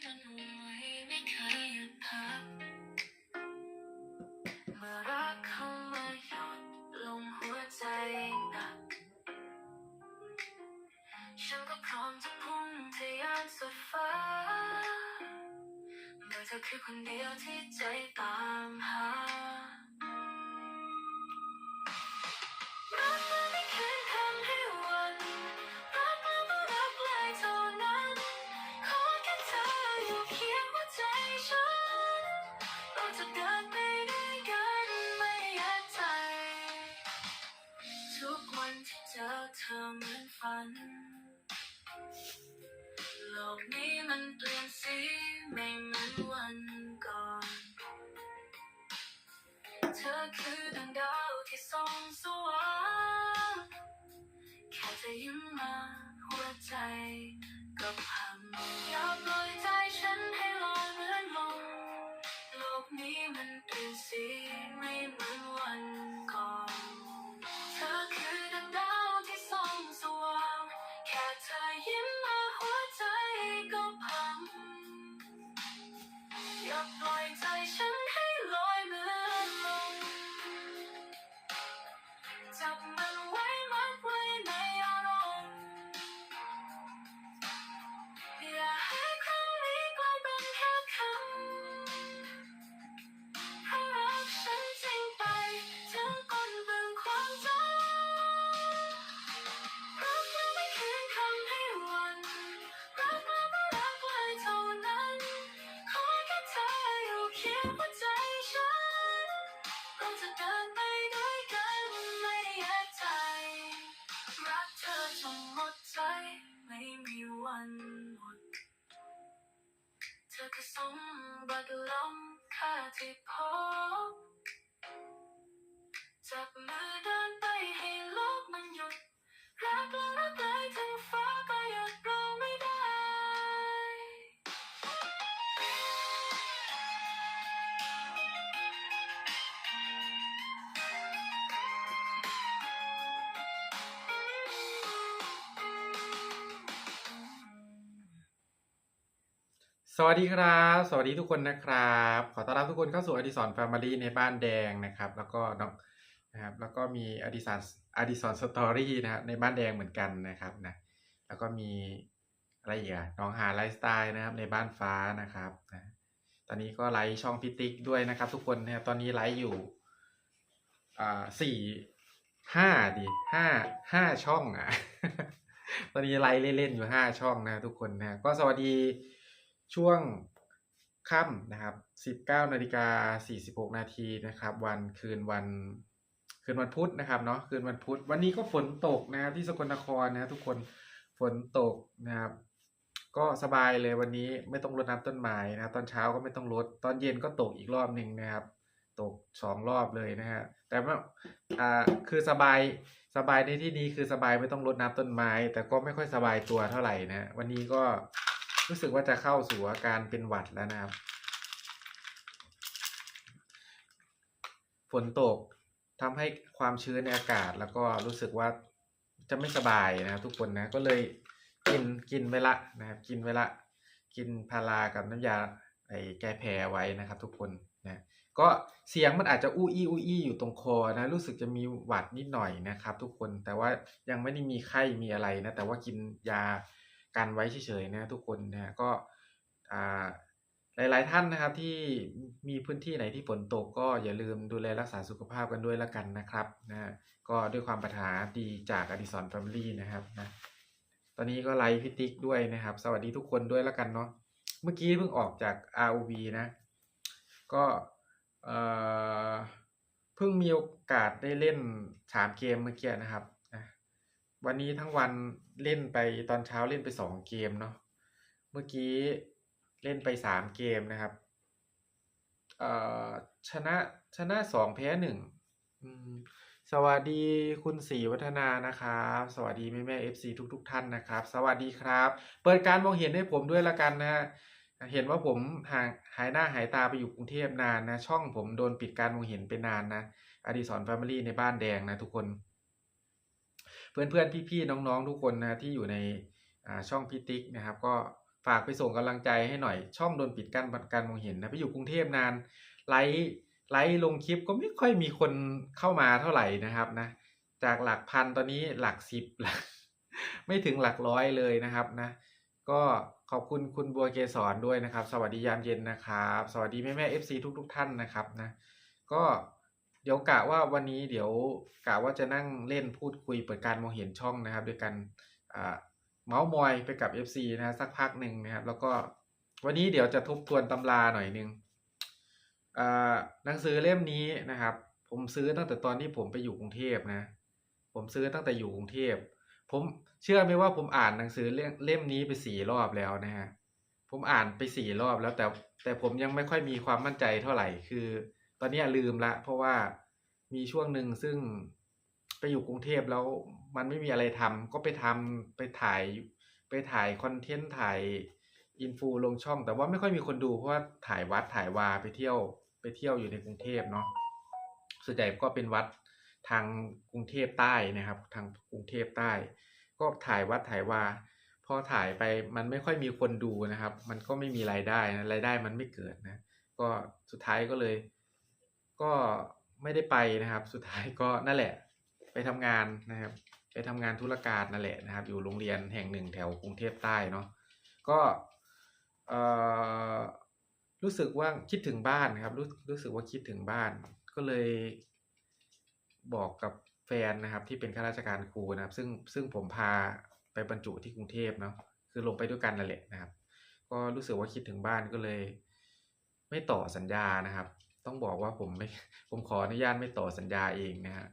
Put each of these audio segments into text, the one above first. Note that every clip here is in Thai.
เมื่อรักเข้ามาหยดลงหัวใจฉันก็พร้อมจะพุ่งทะยานสุดฟ้าเมื่เธอคือคนเดียวที่ใจตามหา นี้มันเปลี่ยนสีไม่เหมือนวันก่อน เธอคือดังำค่ สวัสดีครับ สวัสดีทุกคนนะครับ ขอต้อนรับทุกคนเข้าสู่อดิสรแฟมิลี่ในบ้านแดงนะครับ แล้วก็น้องนะครับ แล้วก็มีอดิสรอดิสรสตอรี่นะครับในบ้านแดงเหมือนกันนะครับนะ แล้วก็มีอะไรอีกอะน้องหาไลฟ์สไตล์นะครับในบ้านฟ้านะครับนะตอนนี้ก็ไลฟ์ช่องพิติกด้วยนะครับ ทุกคนนะครับตอนนี้ไลฟ์อยู่อ่าสี่ห้าดิห้าห้าช่องอะ ตอนนี้ไลฟ์เล่นๆอยู่ห้าช่องนะทุกคนนะ ก็สวัสดี ช่วงค่ำนะครับสิบเก้านาฬิกาสี่สิบหกนาทีนะครับ วันคืนวันคืนวันพุธนะครับเนาะคืนวันพุธวันนี้ก็ฝนตกนะครับที่สกลนครนะทุกคนฝนตกนะครับ ก็สบายเลยวันนี้ไม่ต้องรดน้ำต้นไม้นะตอนเช้าก็ไม่ต้องรดตอนเย็นก็ตกอีกรอบหนึ่งนะครับ ตกสองรอบเลยนะฮะแต่ว่าอ่าคือสบายสบายในที่นี้คือสบายไม่ต้องรดน้ำต้นไม้ แต่ก็ไม่ค่อยสบายตัวเท่าไหร่นะ วันนี้ก็ รู้สึกว่าจะเข้าสู่อาการเป็นหวัดแล้วนะครับ ฝนตกทำให้ความชื้นในอากาศแล้วก็รู้สึกว่าจะไม่สบายนะครับทุกคนนะก็เลยกินกินไว้ละนะครับกินไว้ละ กินพารากับน้ำยาไอ้แก้แพ้ไว้นะครับ ทุกคนนะก็เสียงมันอาจจะอู้อี้อู้อี้อยู่ตรงคอนะรู้สึกจะมีหวัดนิดหน่อยนะครับ ทุกคนแต่ว่ายังไม่ได้มีไข้มีอะไรนะแต่ว่ากินยา กันไว้เฉยๆนะทุกคนนะก็อ่าหลายๆท่านนะครับที่มีพื้นที่ไหนที่ฝนตกก็อย่าลืมดูแลรักษาสุขภาพกันด้วยละกันนะครับนะก็ด้วยความปรารถนาดีจากอดิสรแฟมิลี่นะครับนะตอนนี้ก็ไลฟ์พิติกด้วยนะครับ สวัสดีทุกคนด้วยละกันเนาะเมื่อกี้เพิ่งออกจาก ROV นะ ก็เออเพิ่งมีโอกาสได้เล่นสามเกมเมื่อกี้นะครับ วันนี้ทั้งวันเล่นไปตอนเช้าเล่นไปสองเกมเนาะเมื่อกี้เล่นไปสามเกมนะครับเอ่อชนะชนะสองแพ้หนึ่งอืมสวัสดีคุณศรีวัฒนานะครับ สวัสดีแม่แม่เอฟซีทุกๆท่านนะครับ สวัสดีครับ เปิดการมองเห็นให้ผมด้วยละกันนะฮะเห็นว่าผมห่างหายหน้าหายตาไปอยู่กรุงเทพนานนะ ช่องผมโดนปิดการมองเห็นไปนานนะอดีสรแฟมิลี่ในบ้านแดงนะทุกคน เพื่อนๆพี่ๆน้องๆทุกคนนะที่อยู่ในช่องพิติกนะครับ ก็ฝากไปส่งกำลังใจให้หน่อยช่องโดนปิดกั้นการมองเห็นนะไปอยู่กรุงเทพนานไลฟ์ไลฟ์ลงคลิปก็ไม่ค่อยมีคนเข้ามาเท่าไหร่นะครับนะจากหลักพันตอนนี้หลักสิบหลักไม่ถึงหลักร้อยเลยนะครับนะก็ขอบคุณคุณบัวเกสรด้วยนะครับ สวัสดียามเย็นนะครับ สวัสดีแม่แม่เอฟซีทุกทุกๆท่านนะครับนะก็ เดี๋ยวกะว่าวันนี้เดี๋ยวกะว่าจะนั่งเล่นพูดคุยเปิดการมองเห็นช่องนะครับด้วยกันเมาส์มอยไปกับ FC นะสักพักหนึ่งนะครับ แล้วก็วันนี้เดี๋ยวจะทบทวนตำราหน่อยนึงหนังสือเล่มนี้นะครับ ผมซื้อตั้งแต่ตอนที่ผมไปอยู่กรุงเทพนะ ผมซื้อตั้งแต่อยู่กรุงเทพผมเชื่อไหมว่าผมอ่านหนังสือเล่มเล่มนี้ไปสี่รอบแล้วนะฮะผมอ่านไปสี่รอบแล้วแต่แต่ผมยังไม่ค่อยมีความมั่นใจเท่าไหร่คือ ตอนนี้ลืมละเพราะว่ามีช่วงหนึ่งซึ่งไปอยู่กรุงเทพแล้วมันไม่มีอะไรทำก็ไปทำไปถ่ายไปถ่ายคอนเทนต์ถ่ายอินฟูลงช่อง แต่ว่าไม่ค่อยมีคนดูเพราะว่าถ่ายวัดถ่ายวาไปเที่ยวไปเที่ยวอยู่ในกรุงเทพเนาะส่วนใหญ่ก็เป็นวัดทางกรุงเทพใต้นะครับ ทางกรุงเทพใต้ ก็ถ่ายวัดถ่ายวาพอถ่ายไปมันไม่ค่อยมีคนดูนะครับ มันก็ไม่มีรายได้นะรายได้มันไม่เกิดนะ ก็สุดท้ายก็เลย ก็ไม่ได้ไปนะครับ สุดท้ายก็นั่นแหละ ไปทำงานนะครับ ไปทำงานธุรการนั่นแหละนะครับ อยู่โรงเรียนแห่งหนึ่งแถวกรุงเทพใต้เนาะก็เอ่อรู้สึกว่าคิดถึงบ้านนะครับรู้รู้สึกว่าคิดถึงบ้าน ก็เลยบอกกับแฟนนะครับ ที่เป็นข้าราชการครูนะครับ ซึ่งซึ่งผมพาไปบรรจุที่กรุงเทพเนาะคือลงไปด้วยกันนั่นแหละนะครับ ก็รู้สึกว่าคิดถึงบ้านก็เลย ไม่ต่อสัญญานะครับ ต้องบอกว่าผมไม่ผมขออนุญาตไม่ต่อสัญญาเองนะฮะ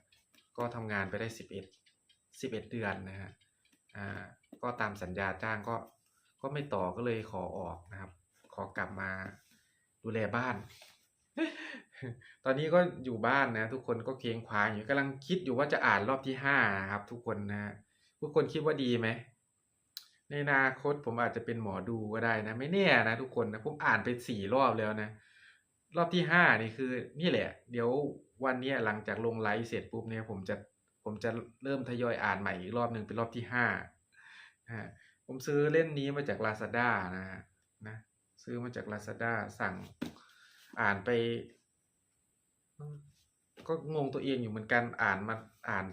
ก็ทำงานไปได้สิบเอ็ดสิบเอ็ดเดือนนะฮะอ่าก็ตามสัญญาจ้างก็ก็ไม่ต่อก็เลยขอออกนะครับ ขอกลับมาดูแลบ้าน ตอนนี้ก็อยู่บ้านนะ ทุกคนก็เคียงขวางอยู่กำลังคิดอยู่ว่าจะอ่านรอบที่ห้านะครับ ทุกคนนะ ทุกคนคิดว่าดีไหมในอนาคตผมอาจจะเป็นหมอดูก็ได้นะ ไม่แน่นะทุกคนนะผมอ่านไปสี่รอบแล้วนะ รอบที่ห้านี่คือ นี่แหละ เดี๋ยววันนี้หลังจากลงไลฟ์เสร็จปุ๊บเนี่ยผมจะผมจะเริ่มทยอยอ่านใหม่อีกรอบหนึ่งเป็นรอบที่ห้านะฮะผมซื้อเล่มนี้มาจาก Lazada นะฮะนะซื้อมาจาก Lazada สั่งอ่านไป ก็งงตัวเองอยู่เหมือนกันอ่านมาอ่าน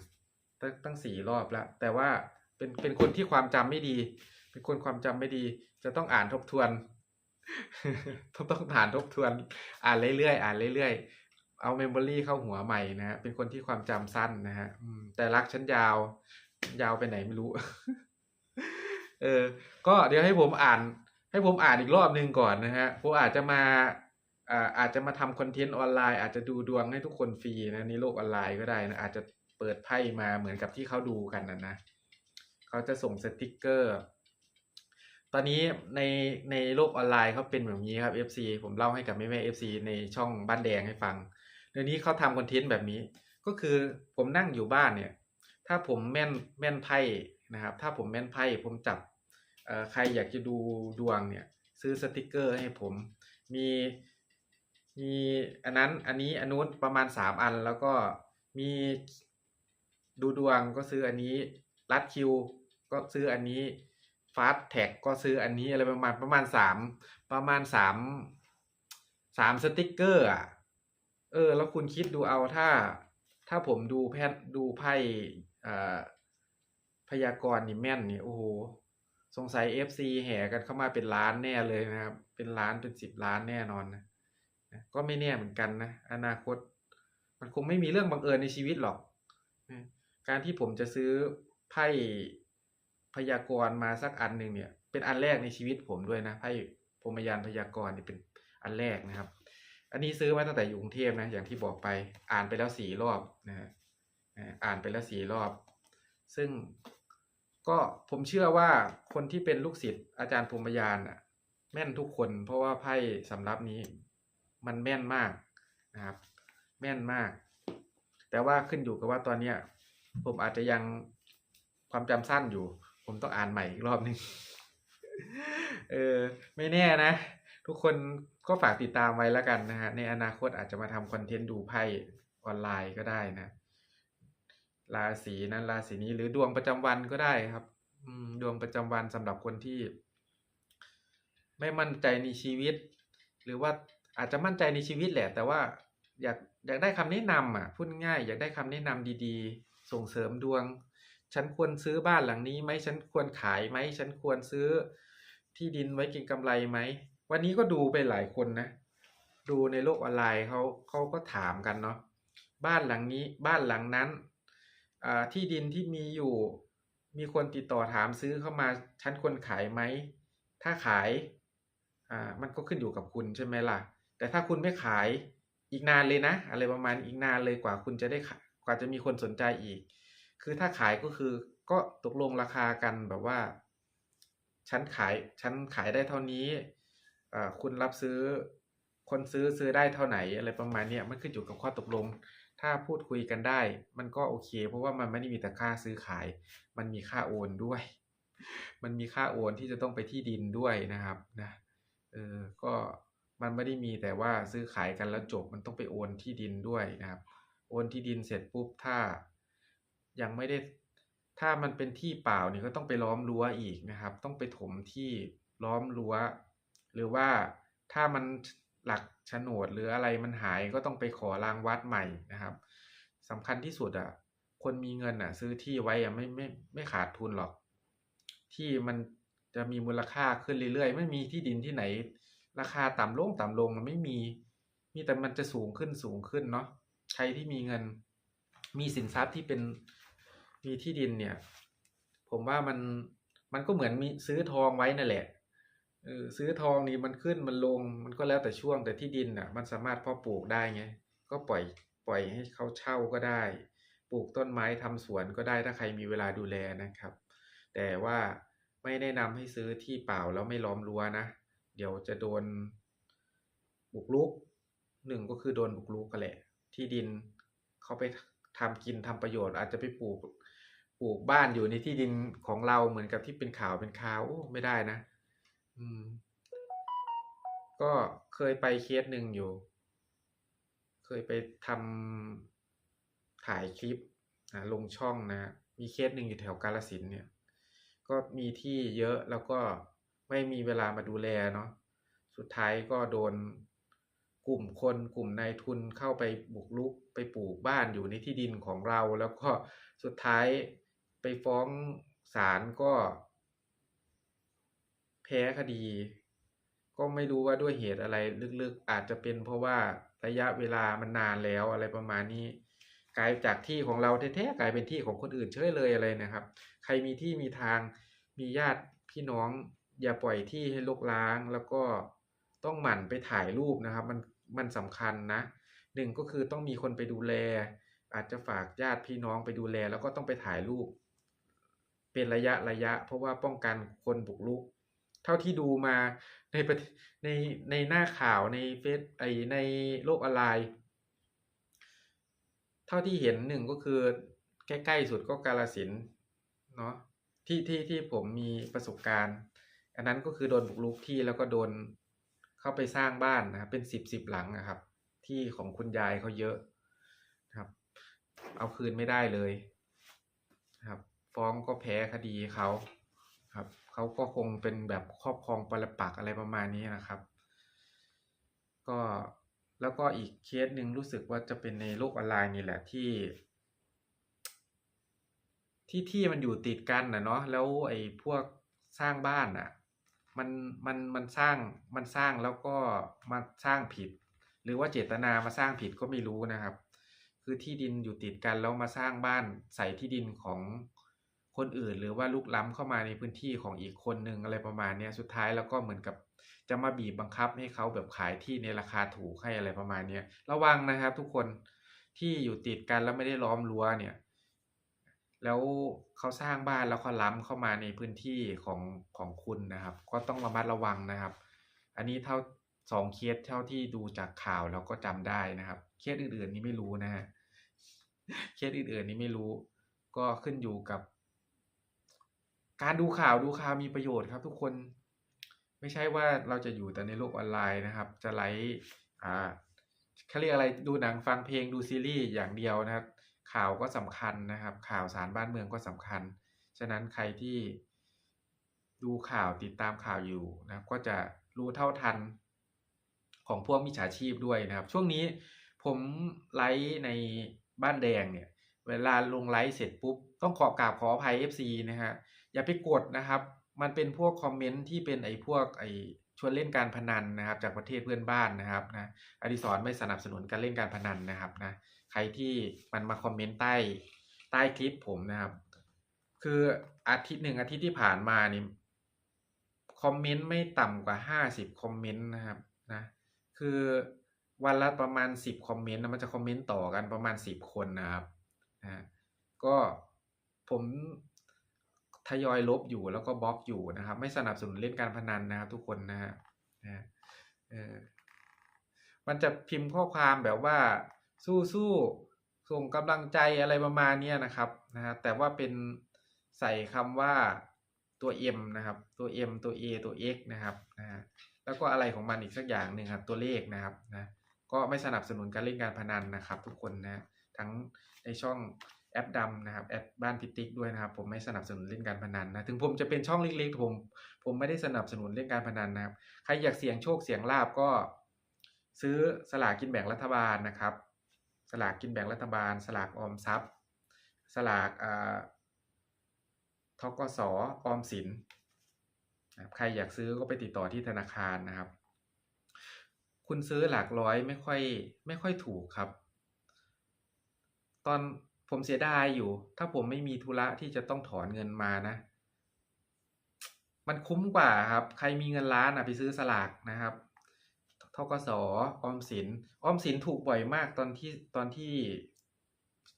ตั้งตั้งสี่รอบแล้ว แต่ว่าเป็นเป็นคนที่ความจำไม่ดี เป็นคนความจำไม่ดี จะต้องอ่านทบทวน ต้องต้องอ่านทบทวน อ่านเรื่อยๆอ่านเรื่อยๆเอาเมมโมรี่เข้าหัวใหม่นะฮะเป็นคนที่ความจำสั้นนะฮะแต่รักฉันยาว ยาวไปไหนไม่รู้ เออ ก็เดี๋ยวให้ผมอ่าน ให้ผมอ่านอีกรอบหนึ่งก่อนนะฮะผมอาจจะมาอ่าอาจจะมาทำคอนเทนต์ออนไลน์อาจจะดูดวงให้ทุกคนฟรีนะในโลกออนไลน์ก็ได้นะอาจจะเปิดไพ่มาเหมือนกับที่เขาดูกันนะนะเขาจะส่งสติกเกอร์ ตอนนี้ในในโลกออนไลน์เขาเป็นแบบนี้ครับ FC ผมเล่าให้กับแม่แม่ FC ในช่องบ้านแดงให้ฟังเดี๋ยวนี้เขาทำคอนเทนต์แบบนี้ ก็คือผมนั่งอยู่บ้านเนี่ย ถ้าผมแม่นแม่นไพ่นะครับ ถ้าผมแม่นไพ่ผมจับเอ่อใครอยากจะดูดวงเนี่ยซื้อสติกเกอร์ให้ผมมีมีอันนั้นอันนี้อันนู้นประมาณสามอันแล้วก็มีดูดวงก็ซื้ออันนี้รัดคิว ก็ซื้ออันนี้ ฟาสแท็กก็ซื้ออันนี้อะไรประมาณประมาณสามประมาณสามสามสติกเกอร์อะเออ แล้วคุณคิดดูเอาถ้า ถ้าผมดูแพทย์ดูไพ่อ่าพยากรณ์นี่แม่นนี่โอ้โหสงสัย FC แห่กันเข้ามาเป็นล้านแน่เลยนะครับ เป็นล้านเป็นสิบล้านแน่นอนนะก็ไม่แน่เหมือนกันนะอนาคต มันคงไม่มีเรื่องบังเอิญในชีวิตหรอก การที่ผมจะซื้อไพ่ พยากรณ์มาสักอันหนึ่งเนี่ย เป็นอันแรกในชีวิตผมด้วยนะไพ่พรมยานพยากรณ์นี่เป็นอันแรกนะครับ อันนี้ซื้อมาตั้งแต่อยู่กรุงเทพนะ อย่างที่บอกไปอ่านไปแล้วสี่รอบนะฮะอ่านไปแล้วสี่รอบ ซึ่งก็ผมเชื่อว่าคนที่เป็นลูกศิษย์อาจารย์พรมยานอะแม่นทุกคนเพราะว่าไพ่สำรับนี้มันแม่นมากนะครับ แม่นมาก แต่ว่าขึ้นอยู่กับว่าตอนเนี้ยผมอาจจะยังความจำสั้นอยู่ ผมต้องอ่านใหม่อีกรอบหนึงเออไม่แน่นะ ทุกคนก็ฝากติดตามไว้แล้วกันนะฮะในอนาคตอาจจะมาทำคอนเทนต์ดูไพ่ออนไลน์ก็ได้นะ ราศีนั้นราศีนี้หรือดวงประจำวันก็ได้ครับดวงประจำวันสำหรับคนที่ ไม่มั่นใจในชีวิต หรือว่าอาจจะมั่นใจในชีวิตแหละ แต่ว่าอยากอยากได้คำแนะนำอะพูดง่าย อยากได้คำแนะนำดี ๆ ส่งเสริมดวง ฉันควรซื้อบ้านหลังนี้ไหมฉันควรขายไหมฉันควรซื้อที่ดินไว้เกินกำไรไหมวันนี้ก็ดูไปหลายคนนะ ดูในโลกออนไลน์เขาเขาก็ถามกันเนาะบ้านหลังนี้บ้านหลังนั้นอ่าที่ดินที่มีอยู่มีคนติดต่อถามซื้อเข้ามาฉันควรขายไหม ถ้าขายอ่ามันก็ขึ้นอยู่กับคุณใช่ไหมล่ะ แต่ถ้าคุณไม่ขายอีกนานเลยนะ อะไรประมาณอีกนานเลยกว่าคุณจะได้กว่าจะมีคนสนใจอีก คือถ้าขายก็คือก็ตกลงราคากันแบบว่าฉันขายฉันขายได้เท่านี้คุณรับซื้อคนซื้อซื้อได้เท่าไหนอะไรประมาณนี้มันขึ้นอยู่กับข้อตกลง ถ้าพูดคุยกันได้ มันก็โอเค เพราะว่ามันไม่ได้มีแต่ค่าซื้อขาย มันมีค่าโอนด้วย มันมีค่าโอนที่จะต้องไปที่ดินด้วยนะครับนะเออก็มันไม่ได้มีแต่ว่าซื้อขายกันแล้วจบมันต้องไปโอนที่ดินด้วยนะครับ โอนที่ดินเสร็จปุ๊บถ้า ยังไม่ได้ ถ้ามันเป็นที่เปล่านี่ก็ต้องไปล้อมรั้วอีกนะครับ ต้องไปถมที่ล้อมรั้ว หรือว่าถ้ามันหลักโฉนดหรืออะไรมันหายก็ต้องไปขอรางวัดใหม่นะครับสำคัญที่สุดอะ คนมีเงินอะ ซื้อที่ไว้อะไม่ไม่ไม่ขาดทุนหรอก ที่มันจะมีมูลค่าขึ้นเรื่อยๆ ไม่มีที่ดินที่ไหน ราคาต่ำลงต่ำลงมันไม่มี มีแต่มันจะสูงขึ้นสูงขึ้นเนาะใครที่มีเงิน มีสินทรัพย์ที่เป็น มีที่ดินเนี่ย ผมว่ามันมันก็เหมือนมีซื้อทองไว้นั่นแหละเออซื้อทองนี่มันขึ้นมันลงมันก็แล้วแต่ช่วงแต่ที่ดินอะ มันสามารถเพาะปลูกได้ไงก็ปล่อยปล่อยให้เขาเช่าก็ได้ ปลูกต้นไม้ทำสวนก็ได้ถ้าใครมีเวลาดูแลนะครับ แต่ว่าไม่แนะนำให้ซื้อที่เปล่าแล้วไม่ล้อมรั้วนะเดี๋ยวจะโดนบุกรุกหนึ่งก็คือโดนบุกรุกกันแหละ ที่ดินเขาไปทำกินทำประโยชน์อาจจะไปปลูก ปลูกบ้านอยู่ในที่ดินของเราเหมือนกับที่เป็นข่าวเป็นข่าวโอ้ไม่ได้นะ อืม ก็เคยไปเคสหนึ่งอยู่ เคยไปทำถ่ายคลิปนะลงช่องนะ มีเคสหนึ่งอยู่แถวกาฬสินเนี่ย ก็มีที่เยอะแล้วก็ไม่มีเวลามาดูแลเนาะสุดท้ายก็โดนกลุ่มคนกลุ่มนายทุนเข้าไปบุกรุกไปปลูกบ้านอยู่ในที่ดินของเรา แล้วก็สุดท้าย ไปฟ้องศาลก็ แพ้คดี ก็ไม่รู้ว่าด้วยเหตุอะไรลึกๆ อาจจะเป็นเพราะว่าระยะเวลามันนานแล้วอะไรประมาณนี้ กลายจากที่ของเราแท้ๆกลายเป็นที่ของคนอื่นเฉยเลยอะไรนะครับ ใครมีที่มีทางมีญาติพี่น้อง อย่าปล่อยที่ให้รกร้างแล้วก็ต้องหมั่นไปถ่ายรูปนะครับ มันมันสำคัญนะหนึ่งก็คือต้องมีคนไปดูแล อาจจะฝากญาติพี่น้องไปดูแล แล้วก็ต้องไปถ่ายรูป เป็นระยะระยะ เพราะว่าป้องกันคนบุกรุก เท่าที่ดูมาในในในหน้าข่าวในเฟซไอในโลกออนไลน์ เท่าที่เห็นหนึ่งก็คือใกล้ๆสุดก็กาลสินเนาะที่ที่ที่ผมมีประสบการณ์ อันนั้นก็คือโดนบุกรุกที่แล้วก็โดนเข้าไปสร้างบ้านนะครับเป็นสิบสิบหลังนะครับ ที่ของคุณยายเขาเยอะนะครับ เอาคืนไม่ได้เลยนะครับ ฟ้องก็แพ้คดีเขาครับเขาก็คงเป็นแบบครอบครองปรปักอะไรประมาณนี้นะครับ ก็แล้วก็อีกเคสหนึ่งรู้สึกว่าจะเป็นในโลกออนไลน์นี่แหละที่ ที่ที่มันอยู่ติดกันนะเนาะแล้วไอ้พวกสร้างบ้านอะมันมันมันสร้างมันสร้างแล้วก็มาสร้างผิด หรือว่าเจตนามาสร้างผิดก็ไม่รู้นะครับ คือที่ดินอยู่ติดกันแล้วมาสร้างบ้านใส่ที่ดินของ คนอื่นหรือว่าลุกล้ำเข้ามาในพื้นที่ของอีกคนหนึ่งอะไรประมาณนี้สุดท้ายแล้วก็เหมือนกับจะมาบีบบังคับให้เขาแบบขายที่ในราคาถูกให้อะไรประมาณนี้ระวังนะครับทุกคนที่อยู่ติดกันแล้วไม่ได้ล้อมรั้วเนี่ย แล้วเขาสร้างบ้านแล้วเขาล้ำเข้ามาในพื้นที่ของของคุณนะครับ ก็ต้องระมัดระวังนะครับ อันนี้เท่าสองเคสเท่าที่ดูจากข่าวแล้วก็จำได้นะครับ เคสอื่นๆนี่ไม่รู้นะฮะเคสอื่นๆนี่ไม่รู้ ก็ขึ้นอยู่กับ การดูข่าวดูข่าวมีประโยชน์ครับทุกคน ไม่ใช่ว่าเราจะอยู่แต่ในโลกออนไลน์นะครับ จะไลฟ์อ่าเขาเรียกอะไรดูหนังฟังเพลงดูซีรีส์อย่างเดียวนะครับ ข่าวก็สำคัญนะครับ ข่าวสารบ้านเมืองก็สำคัญ ฉะนั้นใครที่ดูข่าวติดตามข่าวอยู่นะครับ ก็จะรู้เท่าทันของพวกมิจฉาชีพด้วยนะครับ ช่วงนี้ผมไลฟ์ในบ้านแดงเนี่ย เวลาลงไลฟ์เสร็จปุ๊บ ต้องขอกราบขออภัย FC นะฮะ อย่าไปกดนะครับ มันเป็นพวกคอมเมนต์ที่เป็นไอ้พวกไอ้ชวนเล่นการพนันนะครับ จากประเทศเพื่อนบ้านนะครับนะอดิศรไม่สนับสนุนการเล่นการพนันนะครับนะใครที่มันมาคอมเมนต์ใต้ใต้คลิปผมนะครับ คืออาทิตย์หนึ่งอาทิตย์ที่ผ่านมานี่คอมเมนต์ไม่ต่ำกว่าห้าสิบคอมเมนต์นะครับนะคือวันละประมาณสิบคอมเมนต์นะมันจะคอมเมนต์ต่อกันประมาณสิบคนนะครับนะก็ผม ทยอยลบอยู่แล้วก็บล็อกอยู่นะครับ ไม่สนับสนุนเล่นการพนันนะครับทุกคนนะฮะนะเออมันจะพิมพ์ข้อความแบบว่าสู้สู้ส่งกำลังใจอะไรประมาณเนี้ยนะครับนะฮะแต่ว่าเป็นใส่คำว่าตัว M นะครับ ตัว M ตัว A ตัว X นะครับนะฮะแล้วก็อะไรของมันอีกสักอย่างหนึ่งครับตัวเลขนะครับนะก็ไม่สนับสนุนการเล่นการพนันนะครับ ทุกคนนะทั้งในช่อง แอปดำนะครับแอปบ้านพิติกด้วยนะครับ ผมไม่สนับสนุนเล่นการพนันนะถึงผมจะเป็นช่องเล็กๆผมผมไม่ได้สนับสนุนเล่นการพนันนะครับ ใครอยากเสี่ยงโชคเสี่ยงลาบก็ ซื้อสลากกินแบ่งรัฐบาลนะครับ สลากกินแบ่งรัฐบาล สลากออมทรัพย์ สลากอ่าทกสออมสินใครอยากซื้อก็ไปติดต่อที่ธนาคารนะครับ คุณซื้อหลักร้อยไม่ค่อยไม่ค่อยถูกครับ ตอน ผมเสียดายอยู่ ถ้าผมไม่มีธุระที่จะต้องถอนเงินมานะ มันคุ้มกว่าครับ ใครมีเงินล้านอะไปซื้อสลากนะครับทกสออมสินออมสินถูกบ่อยมากตอนที่ตอนที่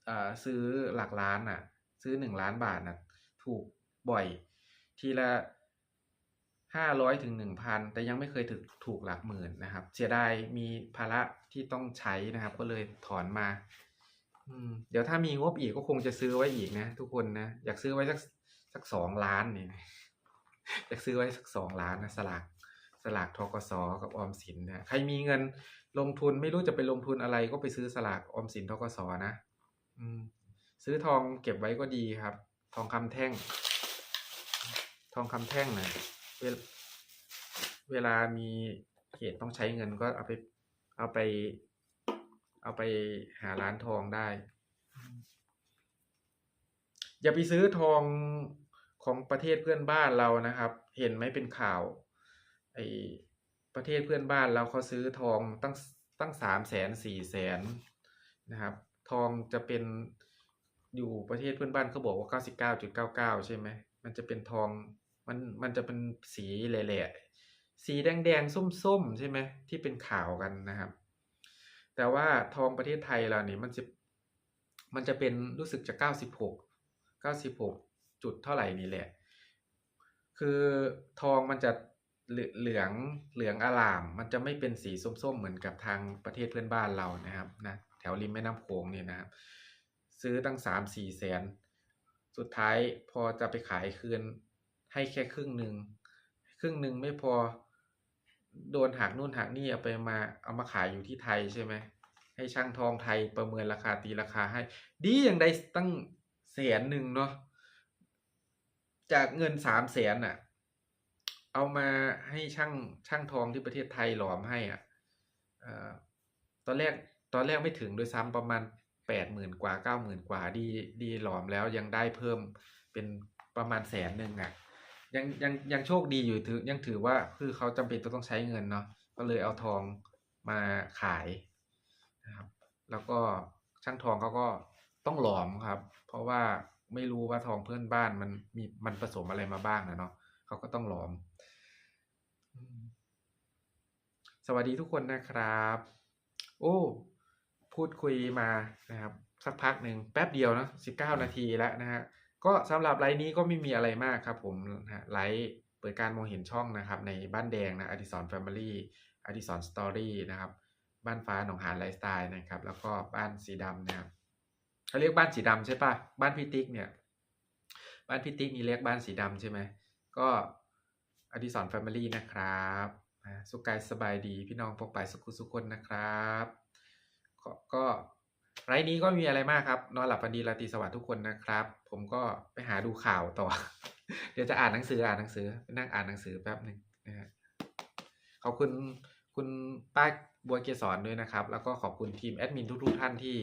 อ่าซื้อหลักล้านอะ ซื้อหนึ่งล้านบาทน่ะถูกบ่อย ทีละห้าร้อยถึงหนึ่งพันแต่ยังไม่เคยถูกถูกหลักหมื่นนะครับ เสียดายมีภาระที่ต้องใช้นะครับ ก็เลยถอนมา เดี๋ยวถ้ามีงบอีกก็คงจะซื้อไว้อีกนะทุกคนนะ อยากซื้อไว้สักสักสองล้านนี่นะอยากซื้อไว้สักสองล้านนะสลากสลากทกสกับออมสินนะใครมีเงินลงทุนไม่รู้จะไปลงทุนอะไรก็ไปซื้อสลากออมสินทกสนะอืม ซื้อทองเก็บไว้ก็ดีครับ ทองคำแท่ง ทองคำแท่งนะเวลเวลามีเหตุต้องใช้เงินก็เอาไปเอาไป เอาไปหาร้านทองได้ อย่าไปซื้อทองของประเทศเพื่อนบ้านเรานะครับ เห็นไหมเป็นข่าวไอประเทศเพื่อนบ้านเราเขาซื้อทองตั้งตั้งสามแสนสี่แสนนะครับ ทองจะเป็นอยู่ประเทศเพื่อนบ้านเขาบอกว่าเก้าสิบเก้าจุดเก้าเก้าใช่ไหมมันจะเป็นทองมันมันจะเป็นสีแหล่ๆสีแดงแดงส้มส้มๆใช่ไหมที่เป็นข่าวกันนะครับ แต่ว่าทองประเทศไทยเราเนี่ยมันจะมันจะเป็นรู้สึกจะเก้าสิบหกเก้าสิบหกจุดเท่าไหร่นี่แหละ คือทองมันจะเหลืองเหลืองอลาม มันจะไม่เป็นสีส้มๆเหมือนกับทางประเทศเพื่อนบ้านเรานะครับนะแถวริมแม่น้ำโขงเนี่ยนะครับ ซื้อตั้งสามสี่แสน สุดท้ายพอจะไปขายคืนให้แค่ครึ่งหนึ่งครึ่งหนึ่งไม่พอ โดนหักนู่นหักนี่เอาไปมาเอามาขายอยู่ที่ไทยใช่ไหมให้ช่างทองไทยประเมินราคาตีราคาให้ ดีอย่างใดตั้งแสนหนึ่งเนาะจากเงินสามแสนอะ เอามาให้ช่างช่างทองที่ประเทศไทยหลอมให้อะตอนแรกตอนแรกไม่ถึงด้วยซ้ำประมาณแปดหมื่นกว่าเก้าหมื่นกว่าดีดีหลอมแล้วยังได้เพิ่มเป็นประมาณแสนหนึ่งอะ ยังยังยังโชคดีอยู่ถือยังถือว่าคือเขาจำเป็นต้องใช้เงินเนาะก็เลยเอาทองมาขายนะครับ แล้วก็ช่างทองเขาก็ต้องหลอมครับ เพราะว่าไม่รู้ว่าทองเพื่อนบ้านมันมีมันผสมอะไรมาบ้างนะเนาะเขาก็ต้องหลอมอืมสวัสดีทุกคนนะครับ โอ้พูดคุยมานะครับ สักพักหนึ่งแป๊บเดียวนะสิบเก้านาทีแล้วนะฮะ ก็สำหรับไลฟ์นี้ก็ไม่มีอะไรมากครับผมไลฟ์เปิดการมองเห็นช่องนะครับ ในบ้านแดงนะอดิสรแฟมิลี่อดิสรสตอรี่นะครับ บ้านฟ้าหนองหานไลฟ์สไตล์นะครับ แล้วก็บ้านสีดำนะครับเขาเรียกบ้านสีดำใช่ปะบ้านพี่ติ๊กเนี่ย บ้านพี่ติ๊กนี่เรียกบ้านสีดำใช่ไหมก็อดิสรแฟมิลี่นะครับสุขกายสบายดีพี่น้องปกปายสุขุสุขคนนะครับก็ไลฟ์นี้ก็มีอะไรมากครับ นอนหลับฝันดีราตรีสวัสดิ์ทุกคนนะครับ ผมก็ไปหาดูข่าวต่อ เดี๋ยวจะอ่านหนังสืออ่านหนังสือไปนั่งอ่านหนังสือแป๊บหนึ่งนะฮะขอบคุณคุณป้าบัวเกษรด้วยนะครับ แล้วก็ขอบคุณทีมแอดมินทุกๆท่านที่